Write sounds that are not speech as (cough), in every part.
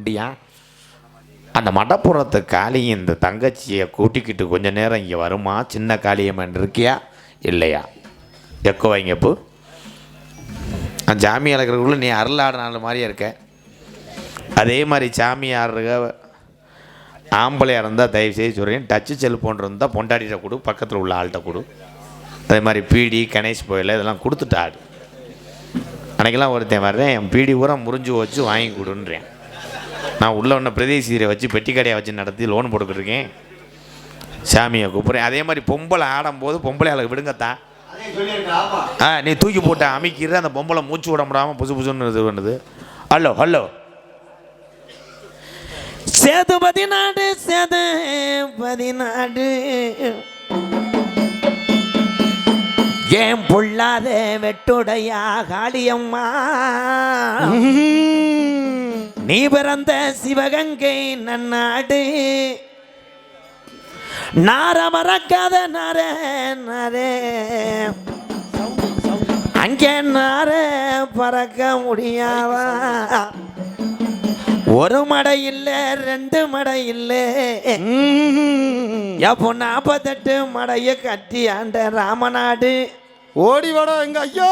நொண்டியா அந்த மடப்புறத்து காளி இந்த தங்கச்சியை கூட்டிக்கிட்டு கொஞ்ச நேரம் இங்கே வருமா? சின்ன காளியம்மன் இருக்கியா? இல்லையா? எக்கோ வைங்கப்பு நான் சாமி அழகிறக்குள்ள நீ அருள் மாதிரியே இருக்க. அதே மாதிரி சாமி ஆடுற ஆம்பளையாக இருந்தால் தயவு செய்து சொல்கிறேன் டச்சு செல்ஃபோன் இருந்தால் பொண்டாடிட்ட கொடு பக்கத்தில் உள்ள ஆள்கிட்ட கொடு. அதே மாதிரி பீடி கணேஷ் போயில் இதெல்லாம் கொடுத்துட்டு ஆடு. அன்றைக்கெல்லாம் ஒருத்தன் வர்றேன் என் பீடி பூரா முறிஞ்சு வச்சு வாங்கி கொடுன்றேன். நான் உள்ள ஒன்று பிரதேசீரை வச்சு பெட்டி கடையை வச்சு நடத்தி லோன் போட்டுக்கிட்டுருக்கேன். சாமியை கூப்பிட்றேன். அதே மாதிரி பொம்பளை ஆடும்போது பொம்பளை ஆளுக்கு விடுங்கத்தா. ஆ நீ தூக்கி போட்ட அமைக்கிற அந்த பொம்பளை மூச்சு விட முடியாமல் புசு புசுன்னு இது பண்ணுது. Hello hello. சேது நாடு சேது நாடு ஏன் பொல்லாத வெட்டுடையா காளியம்மா? நீ பிறந்த சிவகங்கை நன்னாடு. நார மறக்காத நார நாரே. அங்கே நார பறக்க முடியாதா? ஒரு மடை இல்லை ரெண்டு மடை இல்லை எப்போ நாற்பத்தெட்டு மடைய கட்டி ஆண்ட ராமநாடு. ஓடி வாடா எங்க ஐயோ!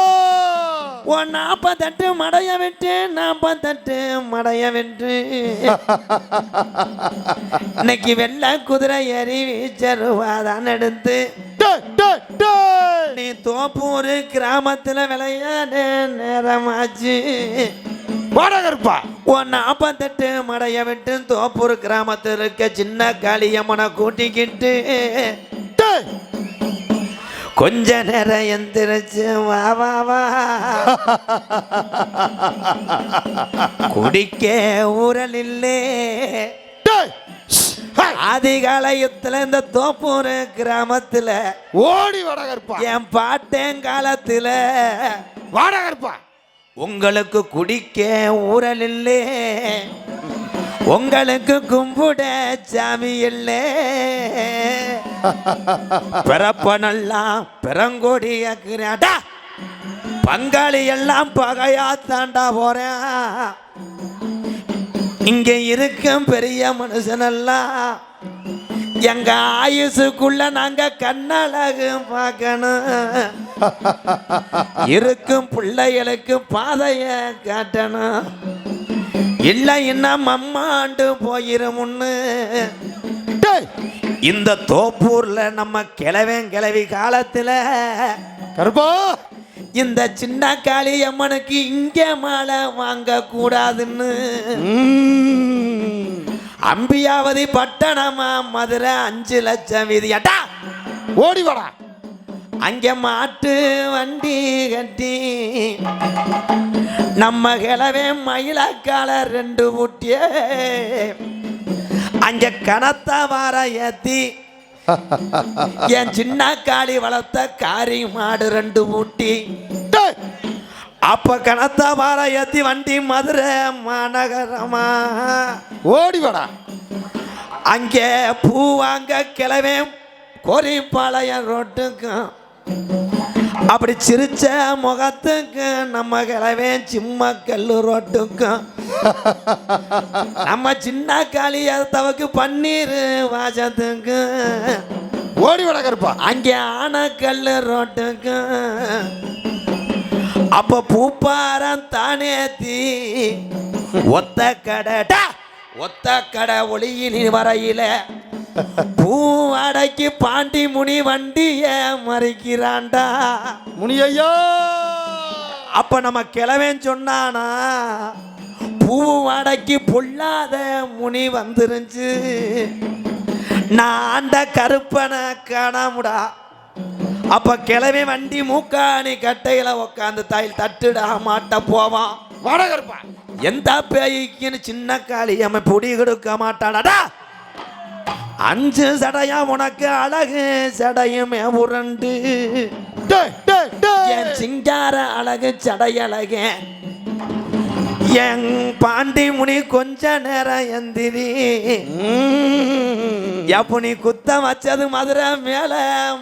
ஓ நாற்பத்தெட்டு மடைய விட்டு நாற்பத்தெட்டு மடைய விட்டு (laughs) இன்னைக்கு வெள்ளை குதிரை ஏறி வீச்சருவாதான் எடுத்து. நீ தோப்பூர் கிராமத்துல விளையாட நேரமாச்சு. வாடா கருப்பா ஓ நாற்பத்தெட்டு மடைய விட்டு தோப்பூர் கிராமத்தில் இருக்க சின்ன காளியம்மனை கூட்டிக்கிட்டு. கொஞ்ச நேரம் எந்திரிச்சு வா வா வா. (laughs) குடிக்க ஊரல் இல்லே. அதிகாலயத்துல இந்த தோப்பூர் கிராமத்துல ஓடி வாடா கருப்பா என் பாட்டேங்காலத்துல வாடா கருப்பா உங்களுக்கு குடிக்க ஊரல் இல்லே உங்களுக்கு கும்பிட சாமி இல்லை பிறப்பனெல்லாம் பிறங்கொடியாக்குறாடா பங்காளி எல்லாம் பகையா தாண்டா போறேன் இங்க இருக்கும் பெரிய மனுஷனெல்லாம் எங்க ஆயுசுக்குள்ள நாங்க கண்ணழகு பார்க்கணும். இருக்கும் பிள்ளைகளுக்கு பாதைய காட்டணும் இல்லை இன்னும் அம்மாண்டு போயிருமுன்னு. இந்த தோப்பூர்ல நம்ம கிழவன் கிழவி காலத்துல கருப்பா. இந்த சின்ன காளி அம்மனுக்கு இங்க மாலை வாங்க கூடாதுன்னு. அம்பியாவதி பட்டணமா மதுரை அஞ்சு லட்சம் வீதியாட்டா. ஓடி வாடா. அங்க மாட்டு வண்டி கட்டி. நம்ம கிழவே மயிலக்கால ரெண்டு ஊட்டிய. அங்க கனத்த வார ஏத்தி. என் சின்ன காளி வளர்த்த காரி மாடு ரெண்டு ஊட்டி. அப்ப கனத்த வார ஏத்தி வண்டி மதுரை மாநகரமா. ஓடி வாடா. அங்கே பூ வாங்க கிளவே கோரிப்பாளையம் ரோட்டுக்கும். அப்படி சிரிச்ச முகத்துக்கு நம்ம கிளவே சிம்மக்கல்லு ரோட்டுக்கும். நம்ம சின்ன காளியத்தவக்கு பன்னீர் வாசத்துக்கு ஓடி வாடா கருப்பா. அங்கே ஆனக்கல்லு ரோட்டுக்கும். அப்ப பூப்பாரம் தானே தீ. ஒத்த கடைடா ஒத்த கடை ஒளியின் வரையில. பூ அடக்கி பாண்டி முனி வண்டிய மறிக்கிறான்டா முனி ஐயா அப்ப நம்ம கிழவன் சொன்னானா பூ அடக்கி பொல்லாத முனி வந்துருச்சு நான் ஆண்ட கருப்பனை காணாமுடா. அப்ப கிழவி வண்டி மூக்காணி கட்டையில உக்காந்து தாயில் தட்டுடா மாட்ட போவான். வாடா கருப்பா. எந்த பேய்க்குன்னு சின்ன காளி அவன் பொடி கொடுக்க மாட்டாடா. அஞ்சு சடையா உனக்கு அழகு சடையுமே உருண்டு. என் சிங்கார அழகு சடையழகே என் பாண்டி முனி கொஞ்ச நேரம் எந்திரி. எப்போ நீ குத்த வச்சது மதுரை மேல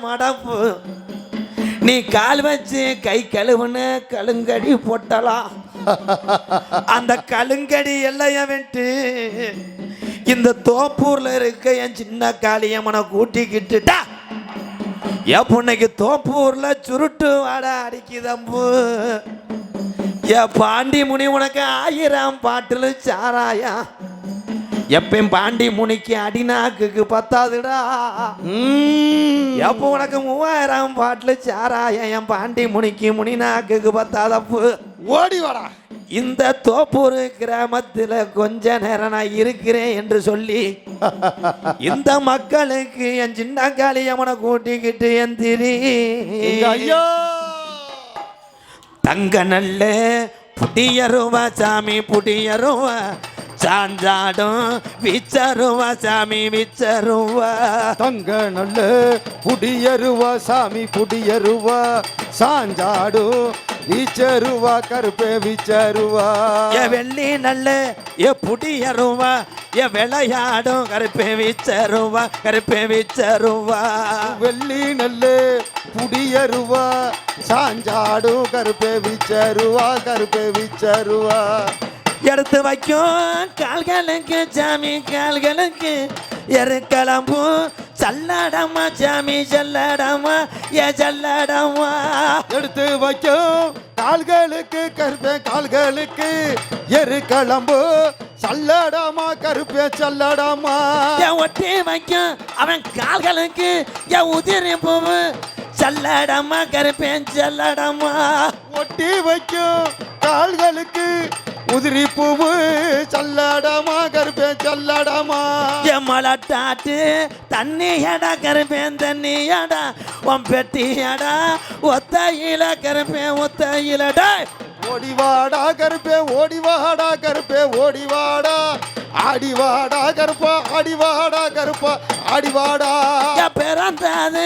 மடப்பு. நீ கால் வச்சு கை கழுவுன்னு கழுங்கடி போட்டலாம். (laughs) அந்த கலுங்கடி எல்லைய விட்டு இந்த தோப்பூர்ல இருக்க என் சின்ன காளியம்மனை கூட்டிக்கிட்டுட்டா என் பொண்ணுக்கு தோப்பூர்ல சுருட்டு வாடா அடிக்குதம்பு என் பாண்டி முனி உனக்கு ஆயிரம் பாட்டில் சாராயா. எப்பயும் பாண்டி முனிக்கு அடிநாக்குக்கு பத்தாதுடா. எப்போ உனக்கு மூவாயிரம் பாட்டில் சாராயம் என் பாண்டி முனிக்கு முனிநாக்குக்கு பத்தாதப்பு ஓடி வாடா. இந்த தோப்பூர் கிராமத்தில் கொஞ்ச நேரம் நான் இருக்கிறேன் என்று சொல்லி இந்த மக்களுக்கு என் சின்ன காளியம்மனை கூட்டிக்கிட்டு என் திரி. ஐயா! தங்க நல்ல புடியருவா சாமி புடியருவா சாஞ்சாடும் விச்சருவா சாமி விச்சருவா. தங்க நல்ல புடியருவா சாமி புடியருவா சாஞ்சாடு வீச்சருவா கருப்பே வீச்சருவா. எ வெள்ளி நல்ல எ புடியருவா எ விளையாடும் கருப்பே விச்சருவா கருப்பே விச்சருவா. வெள்ளி நல்ல புடியருவா சாஞ்சாடு கருப்பே வீச்சருவா கருப்பே வீச்சருவா. எடுத்து வைக்கும் கால்களுக்கு சாமி கால்களுக்கு எருக்களம்பு சல்லடமா சாமி சல்லடமா ஏ சல்லடமா எடுத்து வைக்கும் கால்களுக்கு கருப்பே கால்களுக்கு எரு கிளம்பு. சல்லடாமா கருப்பே சல்லடாமா. என் ஒட்டி வைக்கும் அவன் கால்களுக்கு என் உதிரி பூவு. சல்லடமா கருப்பேன் சல்லடமா. ஒட்டி வைக்கும் கால்களுக்கு உதிரி பூவு சல்லடாமா கருப்பே சல்லடாமா. என் மலட்டாட்டு தண்ணி எடா கருப்பேன் தண்ணி எடா உன் பெட்டி எடா ஒத்தையில கருப்பேன் ஒத்தையிலடா ஓடிவாடா கருப்பே ஓடிவாடா கருப்பே ஓடிவாடா. ஆடிவாடா கருப்பா ஆடிவாடா கருப்பா ஆடிவாடா. என் பிறந்தது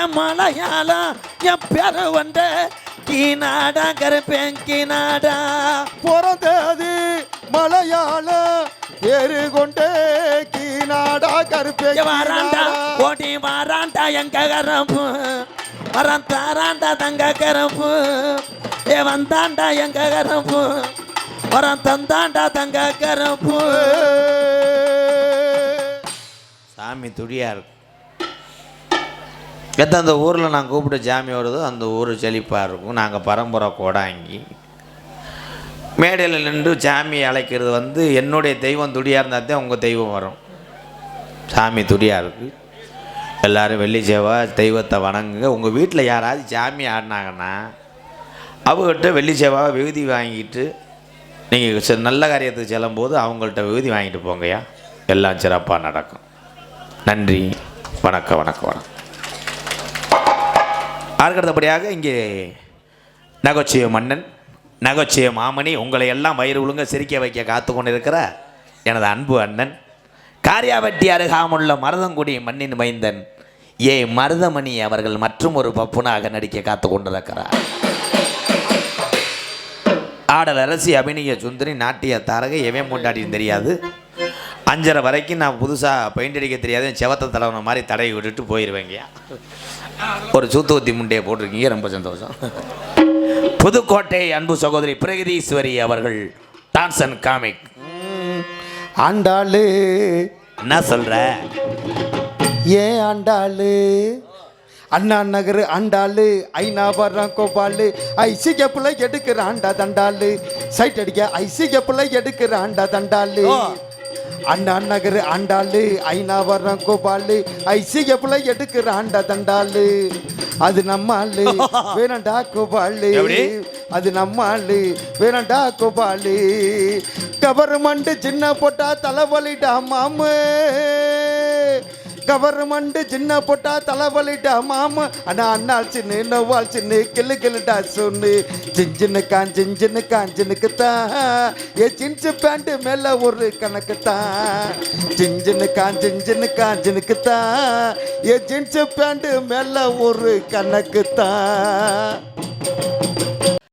என் மலையாளம் என் பெரு வந்த கீநாடா கருப்பேன் கீநாடா பிறந்தது மலையாளம் பேரு கொண்டே கீநாடா கருப்பே வராண்டா. ஓடி வராண்டா எங்க கரப்பு? வரம் தாராண்டா தங்க கரப்பு. ஏ வந்தாண்டா எங்க கரப்பு? வரம் தந்தாண்டா தங்க கரப்பு. சாமி துடியா இருக்கும் எத்த அந்த ஊரில் நான் கூப்பிட்டு ஜாமி வருதோ அந்த ஊர் செழிப்பாக இருக்கும். நாங்கள் பரம்பரை கோடாங்கி. மேடையில் நின்று சாமி அழைக்கிறது வந்து என்னுடைய தெய்வம் துடியாக இருந்தால் தான் உங்கள் தெய்வம் வரும். சாமி துடியாக இருக்குது எல்லாரும் வெள்ளி செவ்வாய் தெய்வத்தை வணங்குங்க. உங்கள் வீட்டில் யாராவது சாமி ஆடினாங்கன்னா அவங்ககிட்ட வெள்ளி செவ்வாய் விகுதி வாங்கிட்டு நீங்கள் நல்ல காரியத்துக்கு செல்லும்போது அவங்கள்ட்ட விகுதி வாங்கிட்டு போங்கய்யா. எல்லாம் சிறப்பாக நடக்கும். நன்றி. வணக்கம் வணக்கம் வணக்கம். அடுத்தபடியாக இங்கே நகைச்சுவை மன்னன் நகைச்சுவை மாமணி உங்களை எல்லாம் வயிறு ஒழுங்க சிரிக்க வைக்க காத்து கொண்டிருக்கிற எனது அன்பு அண்ணன் காரியாவட்டி அருகாமுள்ள மருதங்குடி மண்ணின் மைந்தன் ஏ மருதமணி அவர்கள் மற்றும் ஒரு பப்புனாக நடிக்க காத்து கொண்டிருக்கிறார். ஆடல் அரசி அபிநய சுந்தரி நாட்டிய தாரகை எவன் கொண்டாடின்னு தெரியாது. அஞ்சரை வரைக்கும் நான் புதுசாக பெயிண்ட் அடிக்க தெரியாது செவத்த தலைவன மாதிரி தடவி விட்டுட்டு போயிடுவேங்கய்யா ஒரு சூத்துவத்தி முண்டையை போட்டிருக்கீங்க ரொம்ப சந்தோஷம். புதுக்கோட்டை அன்பு சகோதரி பிரகதீஸ்வரி அவர்கள் அண்ட் காமிக். ஆண்டாளு. என்ன சொல்ற? ஏன் ஆண்டாளு? அண்ணா நகர் ஆண்டாளு ஐநாபரம் கோபாலு. ஐசி கப்புல எடுக்கிறான்டா தண்டாளு. சைட் அடிக்க ஐசி கப்புல எடுக்கிறான்டா தண்டாளு. ஓ. அண்ணா நகர் ஆண்டாளு ஐநாபரம் கோபாலு ஐசி கப்புல எடுக்கிறான்டா தண்டாளு. அது நம்ம ஆளு (laughs) வேணாண்டா கோபாலு? அது நம்ம ஆளு வேணாண்டா கோபாலு கவர்மெண்ட் சின்ன போட்டா தலைவலிடா மாமு. கவர்மெண்ட் சின்ன போட்டா தலைவலிட்டா மாமா. அண்ணா அண்ணா சின்ன நோவாள் சின்ன கிளு கிளுடா சொன்னு. சிஞ்சின்னு கான் சிஞ்சின்னு காஞ்சினுக்கு தான் ஏ சின்சு பேண்ட் மேல ஒரு கணக்கு தான் சிஞ்சின்னு கான் சிஞ்சின்னு காஞ்சினுக்கு தான் ஏ ஜின்ஸு பேண்ட் மேல ஒரு கணக்கு தான்